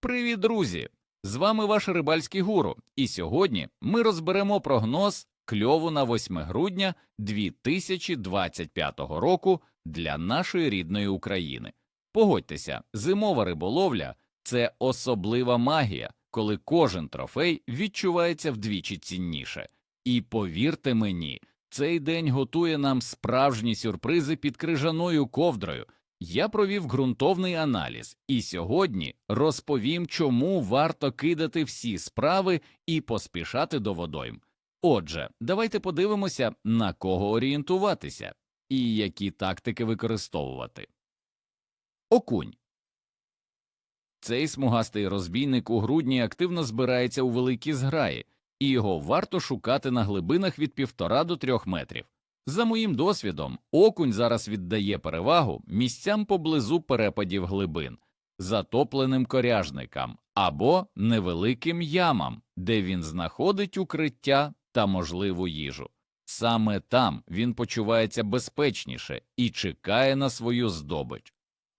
Привіт, друзі! З вами ваш рибальський гуру, і сьогодні ми розберемо прогноз кльову на 8 грудня 2025 року для нашої рідної України. Погодьтеся, зимова риболовля це особлива магія, коли кожен трофей відчувається вдвічі цінніше. І повірте мені, цей день готує нам справжні сюрпризи під крижаною ковдрою. Я провів ґрунтовний аналіз і сьогодні розповім, чому варто кидати всі справи і поспішати до водойм. Отже, давайте подивимося, на кого орієнтуватися і які тактики використовувати. Окунь. Цей смугастий розбійник у грудні активно збирається у великі зграї, і його варто шукати на глибинах від півтора до трьох метрів. За моїм досвідом, окунь зараз віддає перевагу місцям поблизу перепадів глибин, затопленим коряжникам або невеликим ямам, де він знаходить укриття та можливу їжу. Саме там він почувається безпечніше і чекає на свою здобич.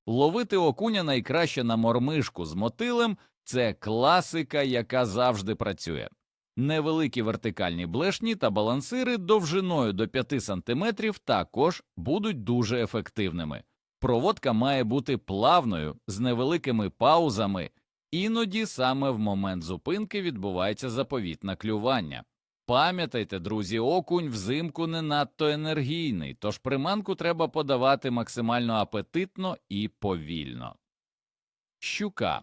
Ловити окуня найкраще на мормишку з мотилем це класика, яка завжди працює. Невеликі вертикальні блешні та балансири довжиною до 5 см також будуть дуже ефективними. Проводка має бути плавною з невеликими паузами, іноді саме в момент зупинки відбувається заповітне клювання. Пам'ятайте, друзі, окунь взимку не надто енергійний, тож приманку треба подавати максимально апетитно і повільно. Щука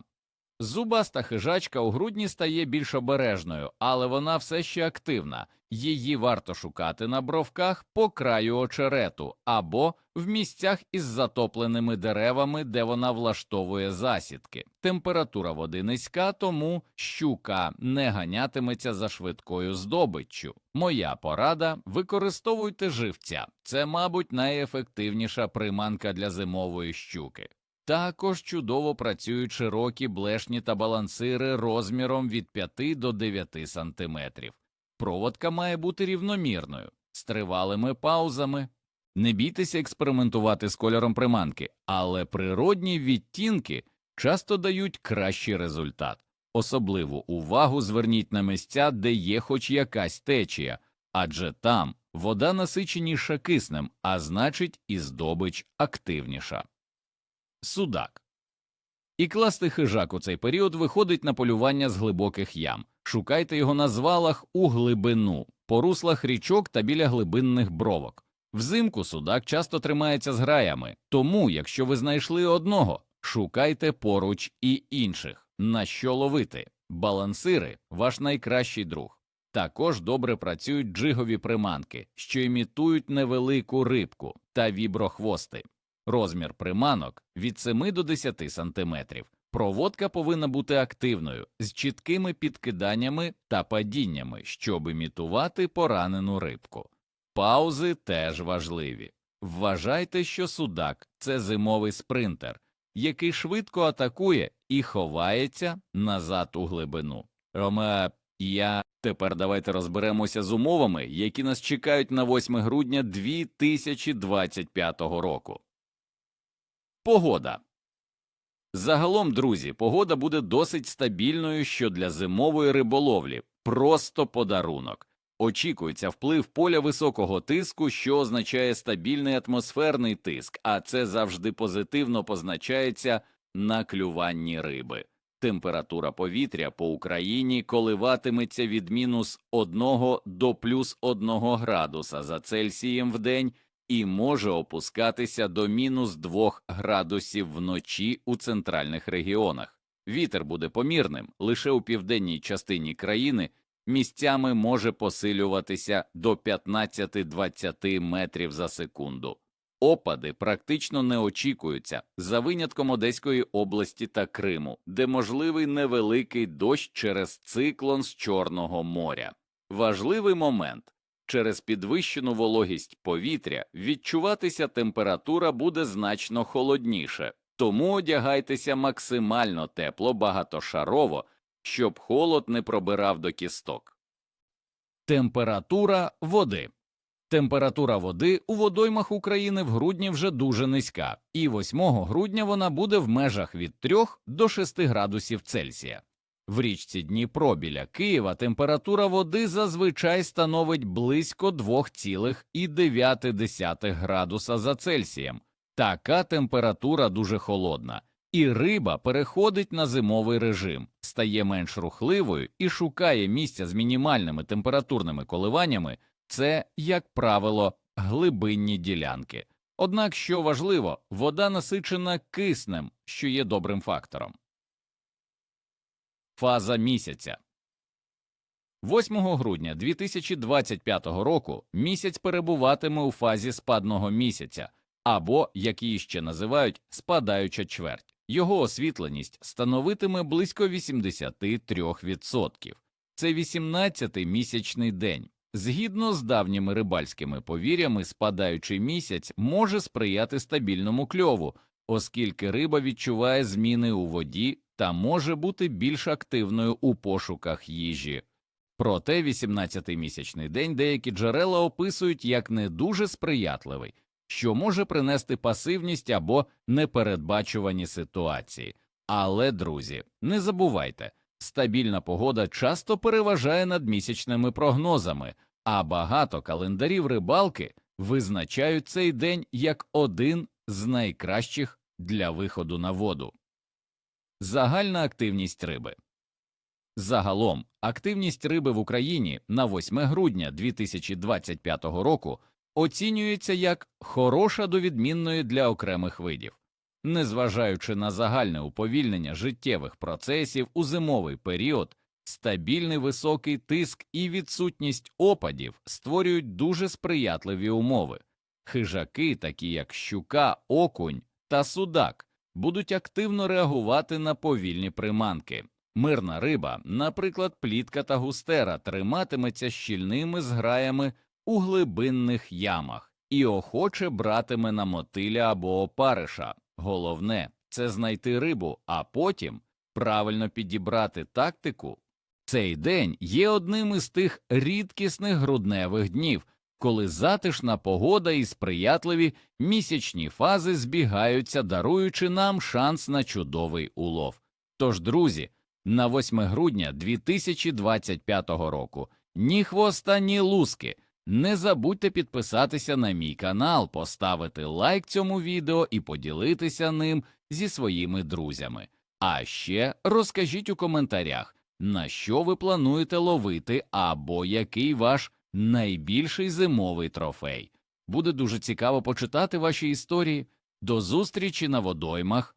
Зубаста хижачка у грудні стає більш обережною, але вона все ще активна. Її варто шукати на бровках по краю очерету або в місцях із затопленими деревами, де вона влаштовує засідки. Температура води низька, тому щука не ганятиметься за швидкою здобиччю. Моя порада використовуйте живця. Це, мабуть, найефективніша приманка для зимової щуки. Також чудово працюють широкі блешні та балансири розміром від 5 до 9 см. Проводка має бути рівномірною, з тривалими паузами. Не бійтеся експериментувати з кольором приманки, але природні відтінки часто дають кращий результат. Особливу увагу зверніть на місця, де є хоч якась течія, адже там вода насиченіша киснем, а значить і здобич активніша. Судак. І класти хижак у цей період виходить на полювання з глибоких ям. Шукайте його на звалах у глибину, по руслах річок та біля глибинних бровок. Взимку судак часто тримається з граями, тому, якщо ви знайшли одного, шукайте поруч і інших. На що ловити? Балансири ваш найкращий друг. Також добре працюють джигові приманки, що імітують невелику рибку та віброхвости. Розмір приманок від 7 до 10 см. Проводка повинна бути активною, з чіткими підкиданнями та падіннями, щоб імітувати поранену рибку. Паузи теж важливі. Вважайте, що судак це зимовий спринтер, який швидко атакує і ховається назад у глибину. Роме, я тепер давайте розберемося з умовами, які нас чекають на 8 грудня 2025 року. Погода. Загалом, друзі, погода буде досить стабільною, що для зимової риболовлі просто подарунок. Очікується вплив поля високого тиску, що означає стабільний атмосферний тиск, а це завжди позитивно позначається на клюванні риби. Температура повітря по Україні коливатиметься від мінус 1 до плюс 1 градуса за Цельсієм в день і може опускатися до мінус 2 градусів вночі у центральних регіонах. Вітер буде помірним лише у південній частині країни, місцями може посилюватися до 15-20 метрів за секунду. Опади практично не очікуються за винятком Одеської області та Криму, де можливий невеликий дощ через циклон з Чорного моря. Важливий момент через підвищену вологість повітря відчуватися температура буде значно холодніше, тому одягайтеся максимально тепло багатошарово, щоб холод не пробирав до кісток. Температура води Температура води у водоймах України в грудні вже дуже низька, і 8 грудня вона буде в межах від 3 до 6 градусів Цельсія. В річці Дніпро біля Києва температура води зазвичай становить близько 2,9 градуса за Цельсієм. Така температура дуже холодна, і риба переходить на зимовий режим, стає менш рухливою і шукає місця з мінімальними температурними коливаннями. Це, як правило, глибинні ділянки. Однак, що важливо, вода насичена киснем, що є добрим фактором. Фаза місяця 8 грудня 2025 року місяць перебуватиме у фазі спадного місяця, або, як її ще називають, спадаюча чверть. Його освітленість становитиме близько 83%. Це 18-й місячний день. Згідно з давніми рибальськими повір'ями, спадаючий місяць може сприяти стабільному кльову, оскільки риба відчуває зміни у воді та може бути більш активною у пошуках їжі. Проте 18-й місячний день деякі джерела описують як не дуже сприятливий, що може принести пасивність або непередбачувані ситуації. Але, друзі, не забувайте, стабільна погода часто переважає над місячними прогнозами, а багато календарів рибалки визначають цей день як один з найкращих для виходу на воду. Загальна активність риби Загалом, активність риби в Україні на 8 грудня 2025 року оцінюється як хороша до відмінної для окремих видів. Незважаючи на загальне уповільнення життєвих процесів у зимовий період, стабільний високий тиск і відсутність опадів створюють дуже сприятливі умови. Хижаки, такі як щука, окунь та судак, будуть активно реагувати на повільні приманки. Мирна риба, наприклад, плітка та густера, триматиметься щільними зграями у глибинних ямах і охоче братиме на мотиля або опариша. Головне це знайти рибу, а потім правильно підібрати тактику. Цей день є одним із тих рідкісних грудневих днів, коли затишна погода і сприятливі місячні фази збігаються, даруючи нам шанс на чудовий улов. Тож, друзі, на 8 грудня 2025 року ні хвоста, ні луски. Не забудьте підписатися на мій канал, поставити лайк цьому відео і поділитися ним зі своїми друзями. А ще розкажіть у коментарях, на що ви плануєте ловити або який ваш найбільший зимовий трофей. Буде дуже цікаво почитати ваші історії. До зустрічі на водоймах